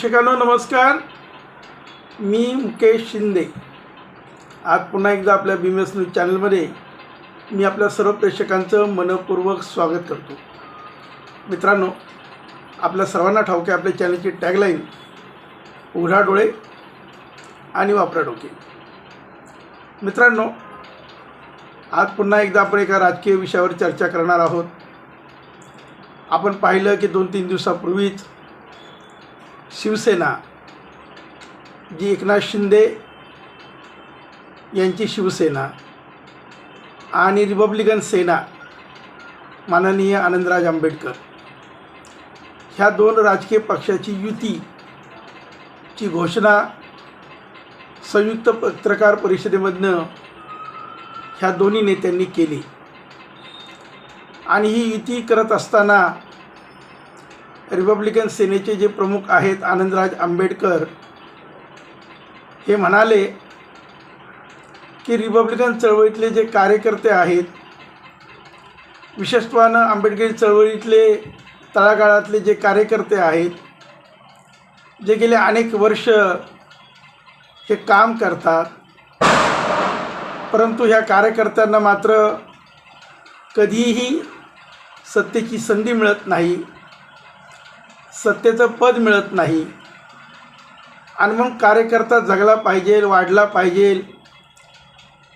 प्रेक्षकांनो नमस्कार. मी मुकेश शिंदे. आज पुन्हा एकदा आपल्या बीमेस न्यूज चॅनलमध्ये मी आपल्या सर्व प्रेक्षकांचं मनपूर्वक स्वागत करतो. मित्रांनो आपल्या सर्वांना ठाऊक आहे आपल्या चॅनलची टॅगलाईन उघडा डोळे आणि वापरा डोके. मित्रांनो आज पुन्हा एकदा आपण एका राजकीय विषयावर चर्चा करणार आहोत. आपण पाहिलं की दोन तीन दिवसापूर्वीच शिवसेना जी एकनाथ शिंदे यांची शिवसेना आणि रिपब्लिकन सेना माननीय आनंदराज आंबेडकर. ह्या दोन राजकीय पक्षाची युतीची घोषणा संयुक्त पत्रकार परिषदेमधनं ह्या दोन्ही नेत्यांनी केली. आणि ही युती करत असताना रिपब्लिकन सेनेचे जे प्रमुख आहेत आनंदराज आंबेडकर हे म्हणाले की रिपब्लिकन चळवळीतले जे कार्यकर्ते आहेत विशेषत्वानं आंबेडकरी चळवळीतले तळागाळातले जे कार्यकर्ते आहेत जे गेले अनेक वर्ष हे काम करतात परंतु ह्या कार्यकर्त्यांना मात्र कधीही सत्तेची संधी मिळत नाही. सत्तेचं पद मिळत नाही. आणि मग कार्यकर्ता जगला पाहिजे वाढला पाहिजे.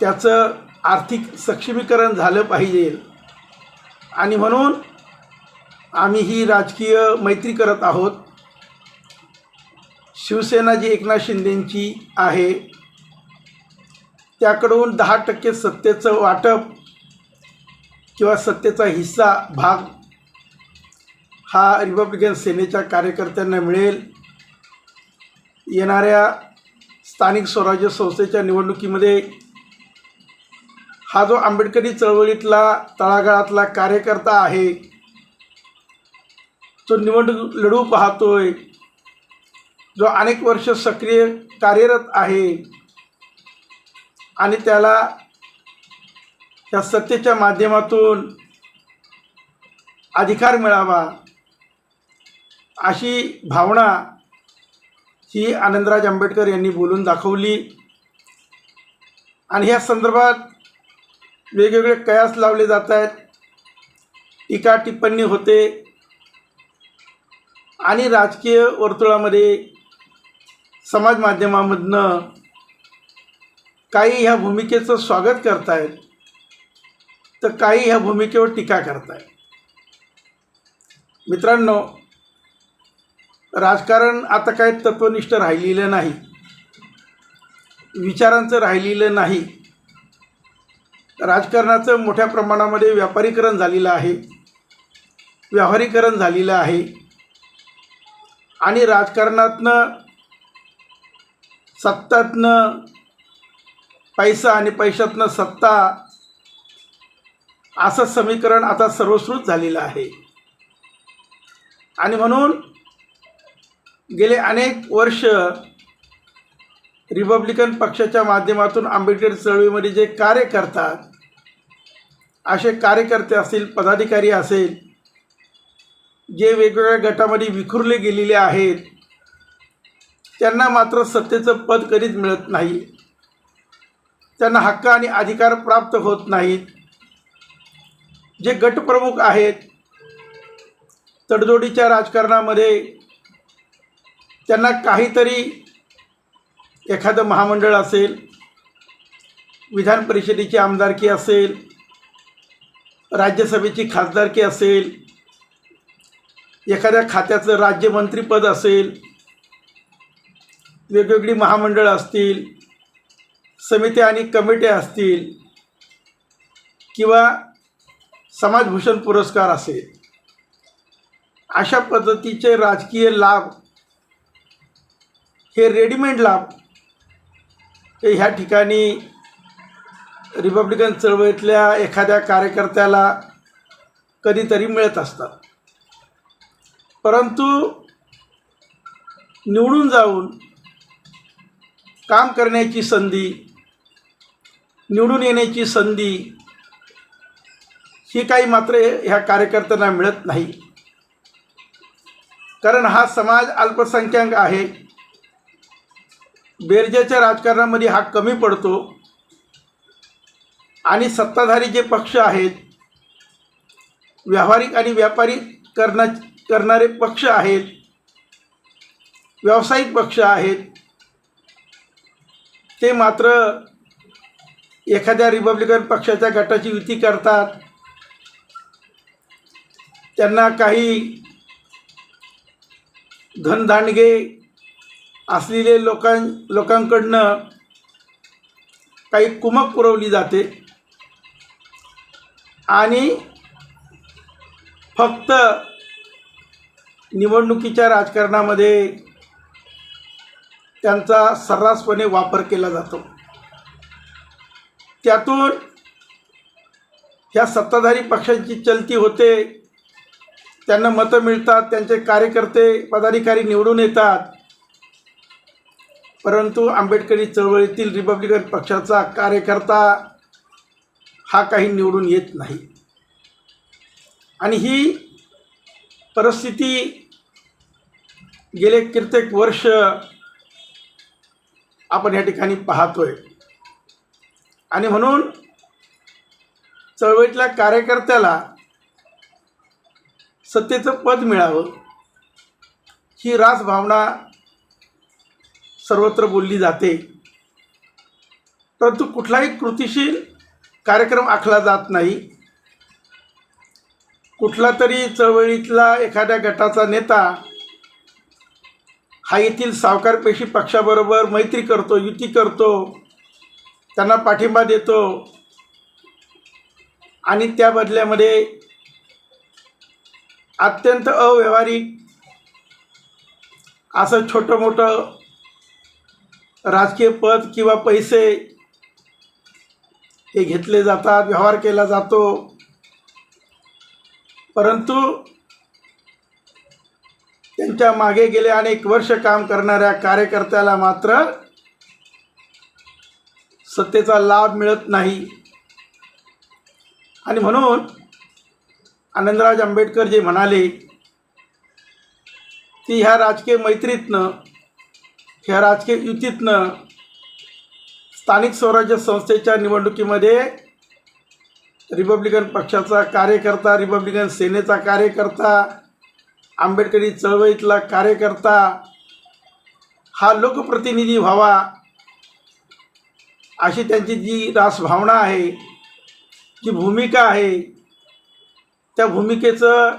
त्याचं आर्थिक सक्षमीकरण झालं पाहिजे. आणि म्हणून आम्ही ही राजकीय मैत्री करत आहोत. शिवसेना जी एकनाथ शिंदेंची आहे. त्याकडून दहा टक्के सत्तेचं वाटप किंवा सत्तेचा हिस्सा भाग हा रिपब्लिकन सेनेच्या कार्यकर्त्यांना मिळेल. येणाऱ्या स्थानिक स्वराज्य संस्थेच्या निवडणुकीमध्ये हा जो आंबेडकरी चळवळीतला तळागाळातला कार्यकर्ता आहे तो निवडणूक लढू पाहतोय. जो अनेक वर्ष सक्रिय कार्यरत आहे आणि त्याला त्या सत्तेच्या माध्यमातून अधिकार मिळावा. अशी भावना ही आनंदराज आंबेडकर यांनी बोलून दाखवली. आणि ह्या संदर्भात वेगवेगळे कयास लावले जात आहेत. टीका टिप्पणी होते. आणि राजकीय वर्तुळामध्ये समाज माध्यमामधनं काही ह्या भूमिकेचं स्वागत करतायत तर काही ह्या भूमिकेवर टीका करतायत. मित्रांनो राजकारण आता काय तत्वनिष्ठ राहिलेलं नाही. विचारांचं राहिलेलं नाही. राजकारणाचं मोठ्या प्रमाणामध्ये व्यापारीकरण झालेलं आहे. व्यावहारीकरण झालेलं आहे. आणि राजकारणातनं सत्तातनं पैसा आणि पैशातनं सत्ता असं समीकरण आता सर्वश्रुत झालेलं आहे. आणि म्हणून गेले अनेक वर्ष रिपब्लिकन पक्षाच्या माध्यमातून आंबेडकर चळवळीमध्ये जे कार्य करतात असे कार्यकर्ते असतील पदाधिकारी असेल जे वेगवेगळ्या गटामध्ये विखुरले गेलेले आहेत त्यांना मात्र सत्तेचं पद कधीच मिळत नाही. त्यांना हक्क आणि अधिकार प्राप्त होत नाहीत. जे गटप्रमुख आहेत तडजोडीच्या राजकारणामध्ये त्यांना काहीतरी एखादं महामंडळ असेल विधान परिषदेची आमदारकी असेल राज्यसभेची खासदारकी असेल एखाद्या खात्याचं राज्यमंत्रीपद असेल वेगवेगळी महामंडळं असतील समित्या आणि कमिट्या असतील किंवा समाजभूषण पुरस्कार असेल अशा पद्धतीचे राजकीय लाभ हे रेडीमेड लाभ हे ह्या ठिकाणी रिपब्लिकन चळवळीतल्या एखाद्या कार्यकर्त्याला कधीतरी मिळत असतात. परंतु निवडून जाऊन काम करण्याची संधी निवडून येण्याची संधी ही काही मात्र ह्या कार्यकर्त्यांना मिळत नाही. कारण हा समाज अल्पसंख्याक आहे. बेरजेच्या राजकारणामध्ये हा कमी पडतो आणि सत्ताधारी जे पक्ष आहेत व्यावहारिक आणि व्यापारी करणा करणारे पक्ष आहेत व्यावसायिक पक्ष आहेत ते मात्र एखाद्या रिपब्लिकन पक्षाच्या गटाची युती करतात. त्यांना काही धनदांडगे असलेले लोकां लोकांकडनं काही कुमक पुरवली जाते. आणि फक्त निवडणुकीच्या राजकारणामध्ये त्यांचा सर्रासपणे वापर केला जातो. त्यातून ह्या सत्ताधारी पक्षांची चलती होते. त्यांना मतं मिळतात त्यांचे कार्यकर्ते पदाधिकारी निवडून येतात. परंतु आंबेडकरी चळवळीतील रिपब्लिकन पक्षाचा कार्यकर्ता हा काही निवडून येत नाही. आणि ही परिस्थिती गेले कित्येक वर्ष आपण या ठिकाणी पाहतोय. आणि म्हणून चळवळीतल्या कार्यकर्त्याला सत्तेचं पद मिळावं ही रासभावना सर्वत्र बोलली जाते. परंतु कुठलाही कृतिशील कार्यक्रम आखला जात नाही. कुठला तरी चळवळीतला एखाद्या गटाचा नेता हा येथील सावकारपेशी पक्षाबरोबर मैत्री करतो युती करतो त्यांना पाठिंबा देतो आणि त्या बदल्यामध्ये अत्यंत अव्यवहारिक असं छोटं मोठं राजकीय पद किंवा पैसे हे घेतले जातात व्यवहार केला जातो. परंतु त्यांच्या मागे गेले अनेक वर्ष काम करणाऱ्या कार्यकर्त्याला मात्र सत्तेचा लाभ मिळत नाही. आणि म्हणून आनंदराज आंबेडकर जे म्हणाले की ह्या राजकीय मैत्रीतनं ह्या राजकीय युतीतनं स्थानिक स्वराज्य संस्थेच्या निवडणुकीमध्ये रिपब्लिकन पक्षाचा कार्यकर्ता रिपब्लिकन सेनेचा कार्यकर्ता आंबेडकरी चळवळीतला कार्यकर्ता हा लोकप्रतिनिधी व्हावा अशी त्यांची जी रासभावना आहे जी भूमिका आहे त्या भूमिकेचं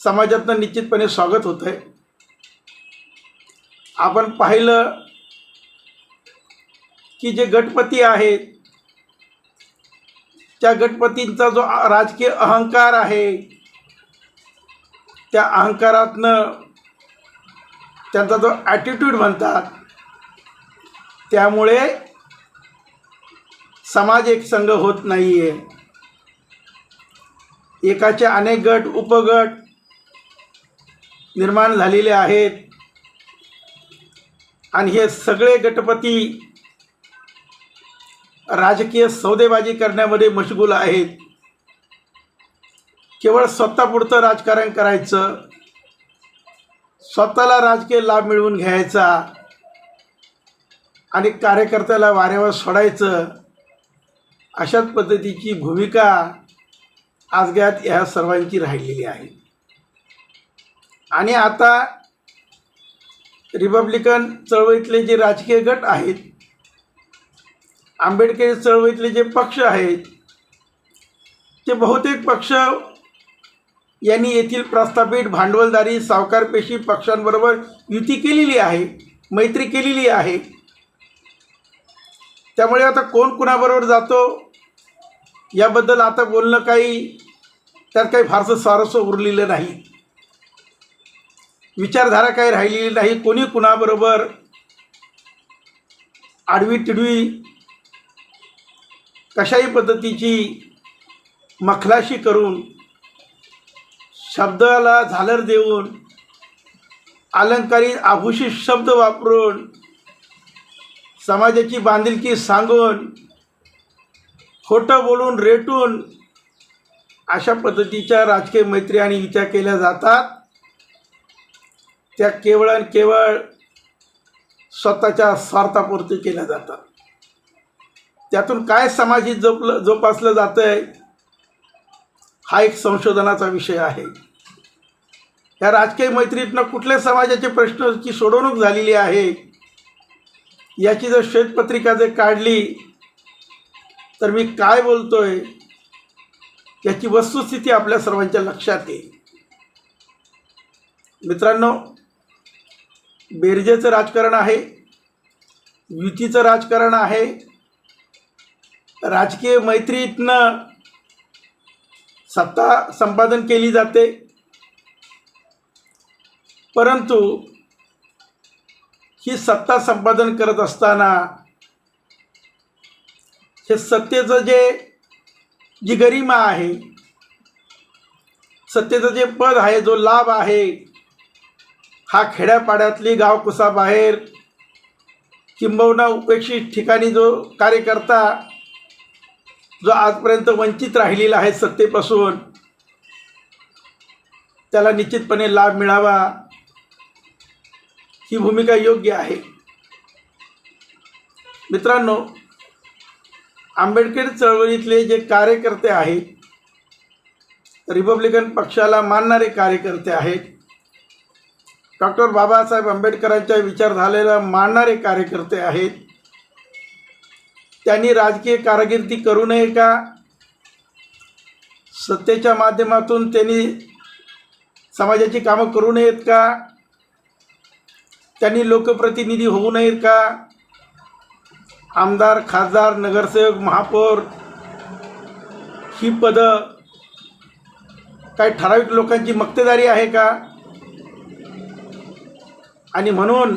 समाजातनं निश्चितपणे स्वागत होतं आहे आपण पाहिलं की जे गटपती आहेत त्या गटपतींचा जो राजकीय अहंकार आहे त्या अहंकारातनं त्यांचा जो ॲटिट्यूड म्हणतात त्यामुळे समाज एक संघ होत नाही आहे एकाचे अनेक गट उपगट निर्माण झालेले आहेत. आणि हे सगळे गटपती राजकीय सौदेबाजी करण्यामध्ये मशगूल आहेत. केवळ स्वतःपुरतं राजकारण करायचं स्वतःला राजकीय लाभ मिळवून घ्यायचा आणि कार्यकर्त्याला वाऱ्यावर सोडायचं अशाच पद्धतीची भूमिका आजग्यात ह्या सर्वांची राहिलेली आहे. आणि आता रिपब्लिकन चळवळीतले जे राजकीय गट आहेत आंबेडकरी चळवळीतले जे पक्ष आहेत ते बहुतेक पक्ष यांनी येथील प्रस्थापित भांडवलदारी सावकारपेशी पक्षांबरोबर युती केलेली आहे मैत्री केलेली आहे. त्यामुळे आता कोण कुणाबरोबर जातो याबद्दल आता बोलणं काही त्यात काही फारसं स्वारस्य उरलेलं नाही. विचारधारा काही राहिलेली नाही. कोणी कुणाबरोबर आडवी तिडवी कशाही पद्धतीची मखलाशी करून शब्दाला झालर देऊन अलंकारित आभूषित शब्द वापरून समाजाची बांधिलकी सांगून खोटं बोलून रेटून अशा पद्धतीच्या राजकीय मैत्री आणि विचार केल्या जातात. त्या केवळ आणि केवळ स्वतःच्या स्वार्थापुरती केल्या जातात. त्यातून काय समाजिक जोपलं जोपासलं जातं आहे हा एक संशोधनाचा विषय आहे. या राजकीय मैत्रीतनं कुठल्या समाजाचे प्रश्नाची सोडवणूक झालेली आहे याची जर श्वेतपत्रिका जर काढली तर मी काय बोलतोय याची वस्तुस्थिती आपल्या सर्वांच्या लक्षात येईल. मित्रांनो बेरजेचं राजकारण आहे युतीचं राजकारण आहे राजकीय मैत्रीतनं सत्ता संपादन केली जाते. परंतु ही सत्ता संपादन करत असताना हे सत्तेचं जे जी गरिमा आहे सत्तेचं जे पद आहे जो लाभ आहे हा खेड्यापाड्यातली गावकुसाबाहेर किंबहुना उपेक्षित ठिकाणी जो कार्यकर्ता जो आजपर्यंत वंचित राहिलेला आहे सत्तेपासून त्याला निश्चितपणे लाभ मिळावा ही भूमिका योग्य आहे. मित्रांनो आंबेडकर चळवळीतले जे कार्यकर्ते आहेत रिपब्लिकन पक्षाला मानणारे कार्यकर्ते आहेत डॉक्टर बाबासाहेब आंबेडकरांच्या विचारधारेला मानणारे कार्यकर्ते आहेत. त्यांनी राजकीय कारकिर्दी करू नये का? सत्तेच्या माध्यमातून त्यांनी समाजाची कामं करू नयेत का? त्यांनी लोकप्रतिनिधी होऊ नयेत का? आमदार खासदार नगरसेवक महापौर ही पदं काही ठराविक लोकांची मक्तेदारी आहे का? आणि म्हणून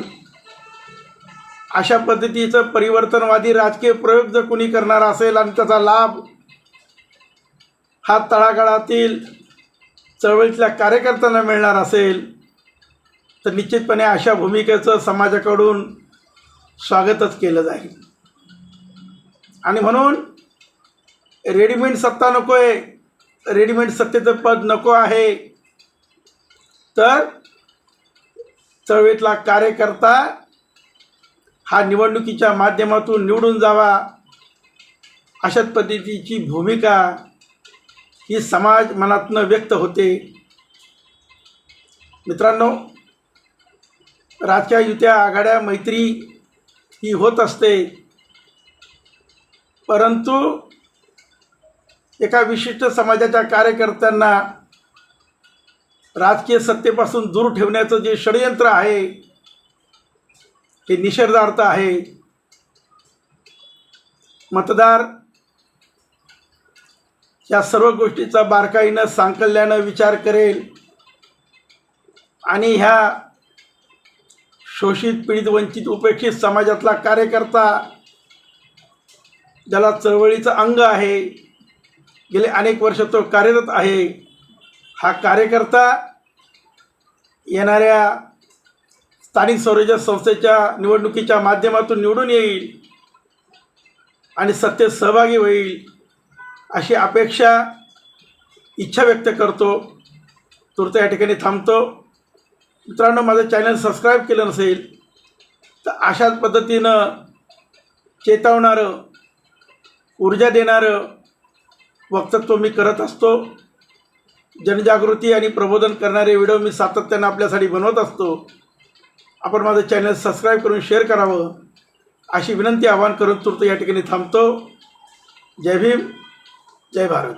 अशा पद्धतीचं परिवर्तनवादी राजकीय प्रयोग जर कुणी करणार असेल आणि त्याचा लाभ हा तळागाळातील चळवळीतल्या कार्यकर्त्यांना मिळणार असेल तर निश्चितपणे अशा भूमिकेचं समाजाकडून स्वागतच केलं जाईल. आणि म्हणून रेडीमेड सत्ता नको आहे रेडीमेड सत्तेचं पद नको आहे तर चळवळीतला कार्यकर्ता हा निवडणुकीच्या माध्यमातून निवडून जावा अशाच पद्धतीची भूमिका ही समाज मनातनं व्यक्त होते. मित्रांनो राजकीय युत्या आघाड्या मैत्री ही होत असते. परंतु एका विशिष्ट समाजाच्या कार्यकर्त्यांना राजकीय सत्तेपासून दूर ठेवण्याचं जे षडयंत्र आहे हे निषेधार्थ आहे. मतदार या सर्व गोष्टीचा बारकाईनं सांकल्यानं विचार करेल आणि ह्या शोषित पीडित वंचित उपेक्षित समाजातला कार्यकर्ता ज्याला चळवळीचं अंग आहे गेले अनेक वर्ष तो कार्यरत आहे हा कार्यकर्ता येणाऱ्या स्थानिक स्वराज्य संस्थेच्या निवडणुकीच्या माध्यमातून निवडून येईल आणि सत्तेत सहभागी होईल अशी अपेक्षा इच्छा व्यक्त करतो. तुर्त या ठिकाणी थांबतो. मित्रांनो माझं चॅनल सबस्क्राईब केलं नसेल तर अशाच पद्धतीनं चेतवणारं ऊर्जा देणारं वक्तत्व मी करत असतो. जनजागृती आणि प्रबोधन करणारे व्हिडिओ मी सातत्यानं आपल्यासाठी बनवत असतो. आपण माझं चॅनल सबस्क्राईब करून शेअर करावं अशी विनंती आवाहन करून तुर्त या ठिकाणी थांबतो. जय भीम जय भारत.